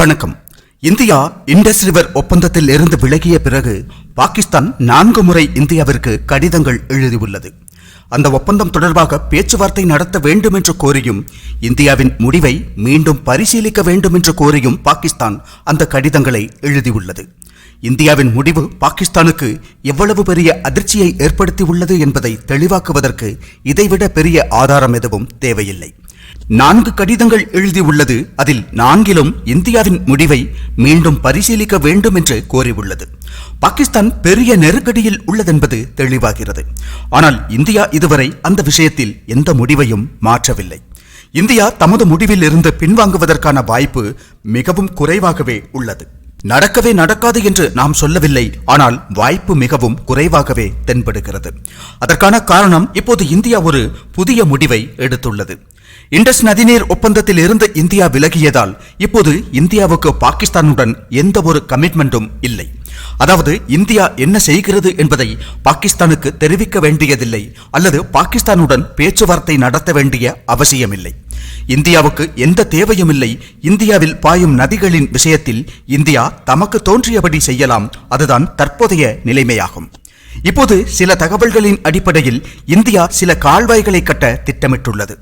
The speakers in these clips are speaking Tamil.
வணக்கம். இந்தியா இண்டஸ் ரிவர் ஒப்பந்தத்தில் இருந்து விலகிய பிறகு பாகிஸ்தான் நான்கு முறை இந்தியாவிற்கு கடிதங்கள் எழுதியுள்ளது. அந்த ஒப்பந்தம் தொடர்பாக பேச்சுவார்த்தை நடத்த வேண்டும் என்று கோரியும் இந்தியாவின் முடிவை மீண்டும் பரிசீலிக்க வேண்டும் என்று கோரியும் பாகிஸ்தான் அந்த கடிதங்களை எழுதியுள்ளது. இந்தியாவின் முடிவு பாகிஸ்தானுக்கு எவ்வளவு பெரிய அதிர்ச்சியை ஏற்படுத்தியுள்ளது என்பதை தெளிவாக்குவதற்கு இதைவிட பெரிய ஆதாரம் எதுவும் தேவையில்லை. நான்கு கடிதங்கள் எழுதியுள்ளது. அதில் நான்கிலும் இந்தியாவின் முடிவை மீண்டும் பரிசீலிக்க வேண்டும் என்று கோரியுள்ளது. பாகிஸ்தான் பெரிய நெருக்கடியில் உள்ளதென்பது தெளிவாகிறது. ஆனால் இந்தியா இதுவரை அந்த விஷயத்தில் எந்த முடிவையும் மாற்றவில்லை. இந்தியா தமது முடிவில் இருந்து பின்வாங்குவதற்கான வாய்ப்பு மிகவும் குறைவாகவே உள்ளது. நடக்கவே நடக்காது என்று நாம் சொல்லவில்லை. ஆனால் வாய்ப்பு மிகவும் குறைவாகவே தென்படுகிறது. அதற்கான காரணம் இப்போது இந்தியா ஒரு புதிய முடிவை எடுத்துள்ளது. இண்டஸ் நதிநீர் ஒப்பந்தத்தில் இருந்து இந்தியா விலகியதால் இப்போது இந்தியாவுக்கு பாகிஸ்தானுடன் எந்த ஒரு கமிட்மெண்ட்டும் இல்லை. அதாவது இந்தியா என்ன செய்கிறது என்பதை பாகிஸ்தானுக்கு தெரிவிக்க வேண்டியதில்லை. அல்லது பாகிஸ்தானுடன் பேச்சுவார்த்தை நடத்த வேண்டிய அவசியமில்லை. இந்தியாவுக்கு எந்த தேவையும் இல்லை இந்தியாவில் பாயும் நதிகளின் விஷயத்தில் இந்தியா தமக்கு தோன்றியபடி செய்யலாம். அதுதான் தற்போதைய நிலைமையாகும். இப்போது சில தகவல்களின் அடிப்படையில் இந்தியா சில கால்வாய்களை கட்ட திட்டமிட்டுள்ளது.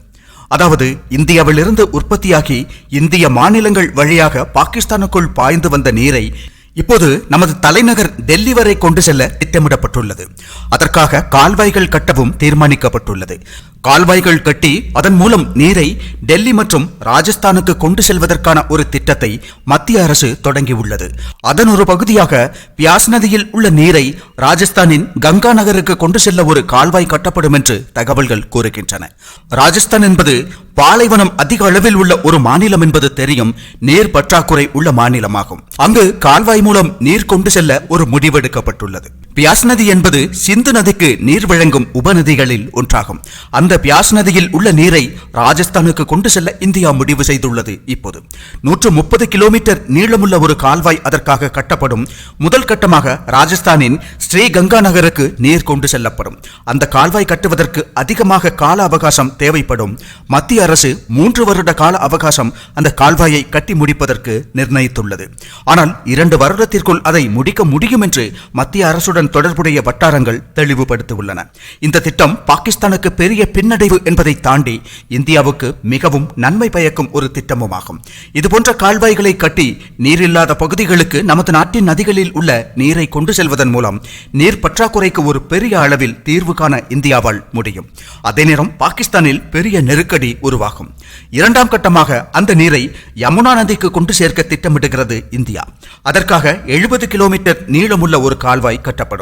அதாவது இந்தியாவிலிருந்து உற்பத்தியாகி இந்திய மாநிலங்கள் வழியாக பாகிஸ்தானுக்குள் பாய்ந்து வந்த நீரை இப்போது நமது தலைநகர் டெல்லி வரை கொண்டு செல்ல திட்டமிடப்பட்டுள்ளது. அதற்காக கால்வாய்கள் கட்டவும் தீர்மானிக்கப்பட்டுள்ளது. கால்வாய்கள் கட்டி அதன் மூலம் நீரை டெல்லி மற்றும் ராஜஸ்தானுக்கு கொண்டு செல்வதற்கான ஒரு திட்டத்தை மத்திய அரசு தொடங்கியுள்ளது. அதன் ஒரு பகுதியாக பியாஸ் நதியில் உள்ள நீரை ராஜஸ்தானின் கங்கா நகருக்கு கொண்டு செல்ல ஒரு கால்வாய் கட்டப்படும் என்று தகவல்கள் கூறுகின்றன. ராஜஸ்தான் என்பது பாலைவனம் அதிக அளவில் உள்ள ஒரு மாநிலம் என்பது தெரியும். நீர் பற்றாக்குறை உள்ள மாநிலமாகும். அங்கு கால்வாய் மூலம் நீர் கொண்டு செல்ல ஒரு முடிவெடுக்கப்பட்டுள்ளது. பியாஸ் நதி என்பது சிந்து நதிக்கு நீர் வழங்கும் உபநதிகளில் ஒன்றாகும். அந்த பியாஸ் நதியில் உள்ள நீரை ராஜஸ்தானுக்கு கொண்டு செல்ல இந்தியா முடிவு செய்துள்ளது இப்போது. நூற்று முப்பது கிலோமீட்டர் நீளமுள்ள ஒரு கால்வாய் அதற்காக கட்டப்படும். முதல் கட்டமாக ராஜஸ்தானின் ஸ்ரீ கங்கா நகருக்கு நீர் கொண்டு செல்லப்படும். அந்த கால்வாய் கட்டுவதற்கு அதிகமாக கால அவகாசம் தேவைப்படும். மத்திய அரசு மூன்று வருட கால அவகாசம் அந்த கால்வாயை கட்டி முடிப்பதற்கு நிர்ணயித்துள்ளது. ஆனால் இரண்டு வருடத்திற்குள் அதை முடிக்க முடியும் என்று மத்திய அரசுடன் தொடர்புடைய வட்டாரங்கள் தெளிவுபடுத்தியுள்ளன. இந்த திட்டம் பாகிஸ்தானுக்கு பெரிய பின்னடைவு என்பதை தாண்டி இந்தியாவுக்கு மிகவும் நன்மை பயக்கும் ஒரு திட்டமுமாகும். இதுபோன்ற கால்வாய்களை கட்டி நீரில்லாத பகுதிகளுக்கு நமது நாட்டின் நதிகளில் உள்ள நீரை கொண்டு செல்வதன் மூலம் நீர் பற்றாக்குறைக்கு ஒரு பெரிய அளவில் தீர்வு காண இந்தியாவால் முடியும். அதே நேரம் பாகிஸ்தானில் பெரிய நெருக்கடி உருவாகும். இரண்டாம் கட்டமாக அந்த நீரை யமுனா நதிக்கு கொண்டு சேர்க்க திட்டமிடுகிறது இந்தியா. அதற்காக எழுபது கிலோமீட்டர் நீளமுள்ள ஒரு கால்வாய் கட்டப்படும்.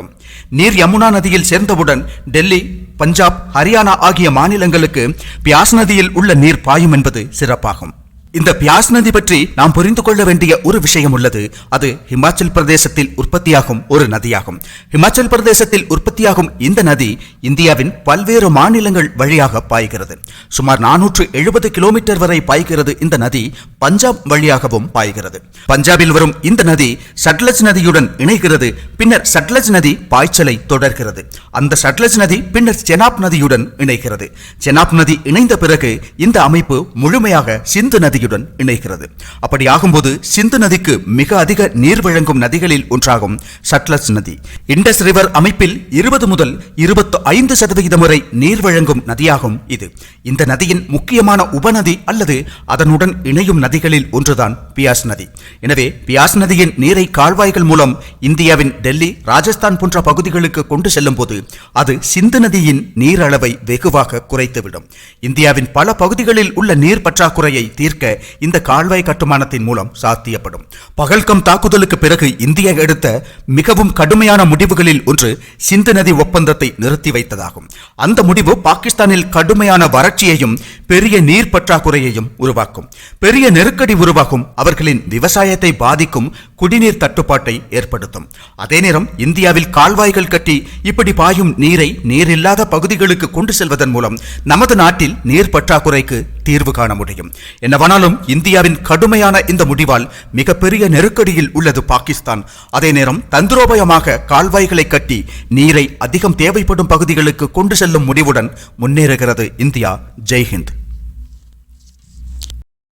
நீர் யமுனா நதியில் சேர்ந்தவுடன் டெல்லி பஞ்சாப் ஹரியானா ஆகிய மாநிலங்களுக்கு பியாஸ் நதியில் உள்ள நீர் பாயும் என்பது சிறப்பாகும். இந்த பியாஸ் நதி பற்றி நாம் புரிந்து கொள்ள வேண்டிய ஒரு விஷயம் உள்ளது. அது ஹிமாச்சல் பிரதேசத்தில் உற்பத்தியாகும் ஒரு நதியாகும். ஹிமாச்சல் பிரதேசத்தில் உற்பத்தியாகும் இந்த நதி இந்தியாவின் பல்வேறு மாநிலங்கள் வழியாக பாய்கிறது. சுமார் நானூற்று எழுபது கிலோமீட்டர் வரை பாய்கிறது இந்த நதி பஞ்சாப் வழியாகவும் பாய்கிறது. பஞ்சாபில் வரும் இந்த நதி சட்லஜ் நதியுடன் இணைகிறது. பின்னர் சட்லஜ் நதி பாய்ச்சலை தொடர்கிறது. அந்த சட்லஜ் நதி பின்னர் செனாப் நதியுடன் இணைகிறது. செனாப் நதி இணைந்த பிறகு இந்த அமைப்பு முழுமையாக சிந்து நதியுடன் நதியுடன் இணைகிறது. அப்படி ஆகும்போது சிந்து நதிக்கு மிக அதிக நீர் வழங்கும் நதிகளில் ஒன்றாகும் சட்லஜ் நதி. இண்டஸ் ரிவர் அமைப்பில் இருபது முதல் இருபத்தி ஐந்து சதவிகிதம் வரை நீர் வழங்கும் நதியாகும் இது. இந்த நதியின் முக்கியமான உபநதி அல்லது அதனுடன் இணையும் நதிகளில் ஒன்றுதான் பியாஸ் நதி. எனவே பியாஸ் நதியின் நீரை கால்வாய்கள் மூலம் இந்தியாவின் டெல்லி ராஜஸ்தான் போன்ற பகுதிகளுக்கு கொண்டு செல்லும் போது அது சிந்து நதியின் நீர் அளவை வெகுவாக குறைத்துவிடும். இந்தியாவின் பல பகுதிகளில் உள்ள நீர் பற்றாக்குறையை தீர்க்க இந்த கால்வாய் கட்டுமானத்தின் மூலம் சாத்தியப்படும். பகல்கம் தாக்குதலுக்கு பிறகு இந்தியா எடுத்த மிகவும் கடுமையான முடிவுகளில் ஒன்று சிந்து நதி ஒப்பந்தத்தை நிறுத்தி வைத்ததாகும். அந்த முடிவு பாகிஸ்தானில் கடுமையான வறட்சியையும் பெரிய நீர் பற்றாக்குறையையும் உருவாக்கும். பெரிய நெருக்கடி உருவாகும் அவர்களின் விவசாயத்தை பாதிக்கும் குடிநீர் தட்டுப்பாட்டை ஏற்படுத்தும். அதே நேரம் இந்தியாவில் கால்வாய்கள் கட்டி இப்படி பாயும் நீரை நீரில்லாத பகுதிகளுக்கு கொண்டு செல்வதன் மூலம் நமது நாட்டில் நீர் பற்றாக்குறைக்கு தீர்வு காண முடியும். என்னவானாலும் இந்தியாவின் கடுமையான இந்த முடிவால் மிகப்பெரிய நெருக்கடியில் உள்ளது பாகிஸ்தான். அதே நேரம் தந்திரோபயமாக கால்வாய்களை கட்டி நீரை அதிகம் தேவைப்படும் பகுதிகளுக்கு கொண்டு செல்லும் முடிவுடன் முன்னேறுகிறது இந்தியா. ஜெய்ஹிந்த்.